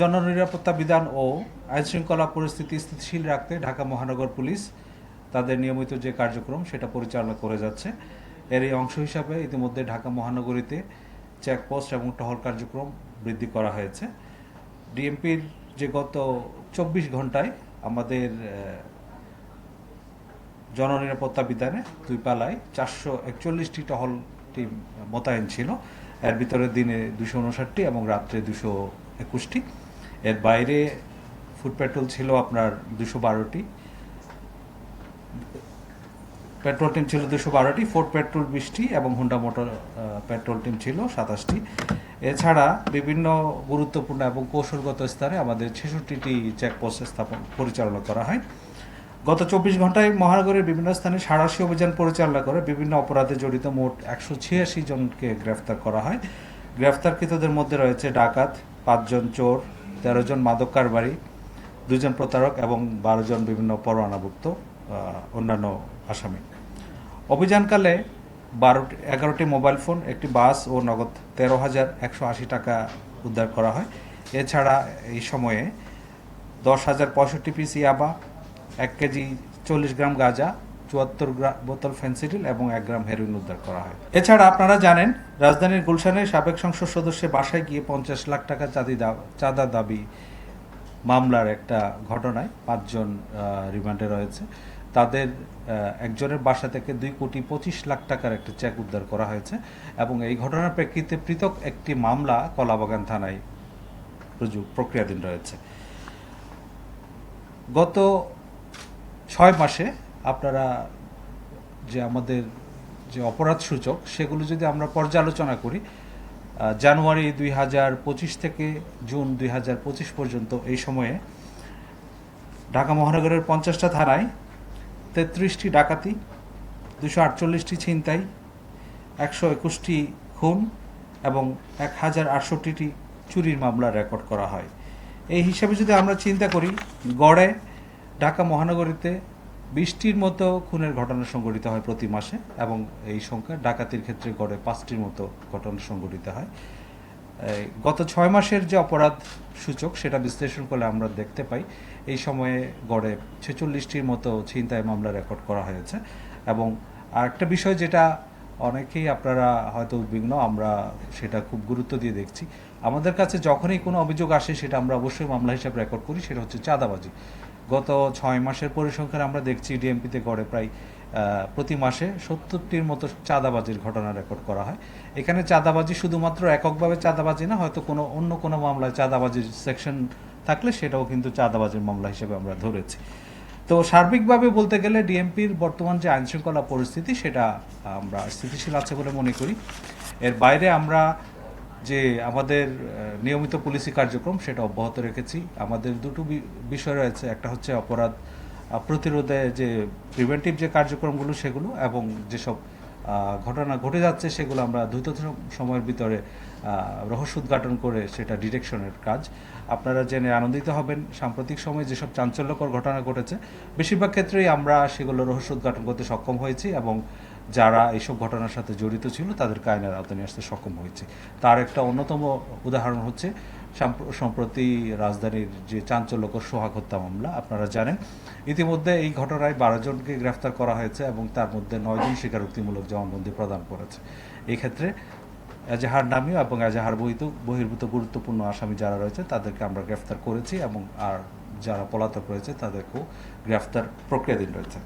জননিরাপত্তা বিধান ও আইনশৃঙ্খলা পরিস্থিতি স্থিতিশীল রাখতে ঢাকা মহানগর পুলিশ তাদের নিয়মিত যে কার্যক্রম সেটা পরিচালনা করে যাচ্ছে। এর এই অংশ হিসাবে ইতিমধ্যে ঢাকা মহানগরীতে চেকপোস্ট এবং টহল কার্যক্রম বৃদ্ধি করা হয়েছে। ডিএমপির যে গত চব্বিশ ঘন্টায় আমাদের জননিরাপত্তা বিধানে দুই পালায় চারশো একচল্লিশটি টহল টিম মোতায়েন ছিল। এর ভিতরে দিনে দুশো উনষাটটি এবং রাত্রে দুশো একুশটি। এর বাইরে ফুড পেট্রোল ছিল আপনার দুশো বারোটি। পেট্রোল টিম ছিল দুশো বারোটি ফোর্ড পেট্রোল বিশটি এবং হুন্ডা মোটর পেট্রোল টিম ছিল সাতাশটি। এছাড়া বিভিন্ন গুরুত্বপূর্ণ এবং কৌশলগত স্তরে আমাদের ছেষট্টিটি চেকপোস্ট স্থাপন, পরিচালনা করা হয়। গত চব্বিশ ঘন্টায় মহানগরের বিভিন্ন স্থানে সাড়াশি অভিযান পরিচালনা করে বিভিন্ন অপরাধে জড়িত মোট একশো ছিয়াশি জনকে গ্রেফতার করা হয়। গ্রেফতারকৃতদের মধ্যে রয়েছে ডাকাত, পাঁচজন চোর তেরো জন মাদক কারবারি, দুজন প্রতারক এবং বারো জন বিভিন্ন পরোয়ানাভুক্ত অন্যান্য আসামি অভিযানকালে বারোটি, এগারোটি মোবাইল ফোন, একটি বাস ও নগদ তেরো হাজার একশো আশি টাকা উদ্ধার করা হয়। এছাড়া এই সময়ে দশ হাজার পঁয়ষট্টি পিস ইয়াবা, এক কেজি চল্লিশ গ্রাম গাঁজা চুয়াত্তর বোতল ফেন্সিডিল এবং এক গ্রাম হেরোইন উদ্ধার করা হয়। এছাড়া আপনারা জানেন, রাজধানীর গুলশানে সাবেক সংসদ সদস্যের বাসায় গিয়ে পঞ্চাশ লাখ টাকা চাঁদি চাঁদা দাবি মামলার একটা ঘটনায় পাঁচজন রিমান্ডে রয়েছে। তাদের একজনের বাসা থেকে দুই কোটি পঁচিশ লাখ টাকার একটা চেক উদ্ধার করা হয়েছে এবং এই ঘটনার প্রেক্ষিতে পৃথক একটি মামলা কলাবাগান থানায় রুজু, প্রক্রিয়াধীন রয়েছে। গত ছয় মাসে আপনারা যে আমাদের যে অপরাধ সূচক, সেগুলো যদি আমরা পর্যালোচনা করি জানুয়ারি দুই হাজার পঁচিশ থেকে জুন দুই হাজার পঁচিশ পর্যন্ত এই সময়ে ঢাকা মহানগরের পঞ্চাশটা থানায় তেত্রিশটি ডাকাতি, দুশো আটচল্লিশটি ছিনতাই, একশো একুশটি খুন এবং এক হাজার আটষট্টিটি চুরির মামলা রেকর্ড করা হয়। এই হিসাবে যদি আমরা চিন্তা করি, গড়ে ঢাকা মহানগরীতে বিশটির মতো খুনের ঘটনা সংঘটিত হয় প্রতি মাসে এবং এই সংখ্যা ডাকাতির ক্ষেত্রে গড়ে পাঁচটির মতো ঘটনা সংঘটিত হয়। গত ছয় মাসের যে অপরাধ সূচক সেটা বিশ্লেষণ করলে আমরা দেখতে পাই, এই সময়ে গড়ে ছেচল্লিশটির মতো ছিনতাই মামলা রেকর্ড করা হয়েছে এবং আরেকটা বিষয় যেটা অনেকেই আপনারা হয়তো উদ্বিগ্ন, আমরা সেটা খুব গুরুত্ব দিয়ে দেখছি। আমাদের কাছে যখনই কোনো অভিযোগ আসে সেটা আমরা অবশ্যই মামলা হিসাবে রেকর্ড করি, সেটা হচ্ছে চাঁদাবাজি। গত ছয় মাসের পরিসংখ্যান আমরা দেখছি ডিএমপিতে গড়ে প্রায় প্রতি মাসে সত্তরটির মতো চাঁদাবাজির ঘটনা রেকর্ড করা হয়। এখানে চাঁদাবাজি শুধুমাত্র এককভাবে চাঁদাবাজি না, হয়তো কোনো, অন্য কোনো মামলায় চাঁদাবাজির সেকশন থাকলে সেটাও কিন্তু চাঁদাবাজির মামলা হিসেবে আমরা ধরেছি। তো সার্বিকভাবে বলতে গেলে ডিএমপির বর্তমান যে আইনশৃঙ্খলা পরিস্থিতি, সেটা আমরা স্থিতিশীল আছে বলে মনে করি। এর বাইরে আমরা যে আমাদের নিয়মিত পুলিশি কার্যক্রম সেটা অব্যাহত রেখেছি। আমাদের দুটো বিষয় রয়েছে। একটা হচ্ছে অপরাধ প্রতিরোধে যে প্রিভেন্টিভ যে কার্যক্রমগুলো সেগুলো এবং যেসব ঘটনা ঘটে যাচ্ছে, সেগুলো আমরা দ্রুত সম- সময়ের ভিতরে রহস্য উদ্ঘাটন করে সেটা ডিটেকশনের কাজ। আপনারা জেনে আনন্দিত হবেন, সাম্প্রতিক সময়ে যেসব চাঞ্চল্যকর ঘটনা ঘটেছে, বেশিরভাগ ক্ষেত্রেই আমরা সেগুলো রহস্য উদ্ঘাটন করতে সক্ষম হয়েছি এবং যারা এইসব ঘটনার সাথে জড়িত ছিল তাদের আইনের আওতায় নিয়ে আসতে সক্ষম হয়েছে। তার একটা অন্যতম উদাহরণ হচ্ছে সম্প্রতি রাজধানীর যে চাঞ্চল্যকর সোহাগ হত্যা মামলা, আপনারা জানেন, ইতিমধ্যে এই ঘটনায় বারো জনকে গ্রেফতার করা হয়েছে এবং তার মধ্যে নয়জন স্বীকারোক্তিমূলক জবানবন্দি প্রদান করেছে। এক্ষেত্রে ক্ষেত্রে এজাহার নামীয় এবং এজাহার বহিত, বহির্ভূত গুরুত্বপূর্ণ আসামি যারা রয়েছে, তাদেরকে আমরা গ্রেফতার করেছি এবং আর যারা পলাতক রয়েছে, তাদেরকেও গ্রেফতার প্রক্রিয়াধীন রয়েছে।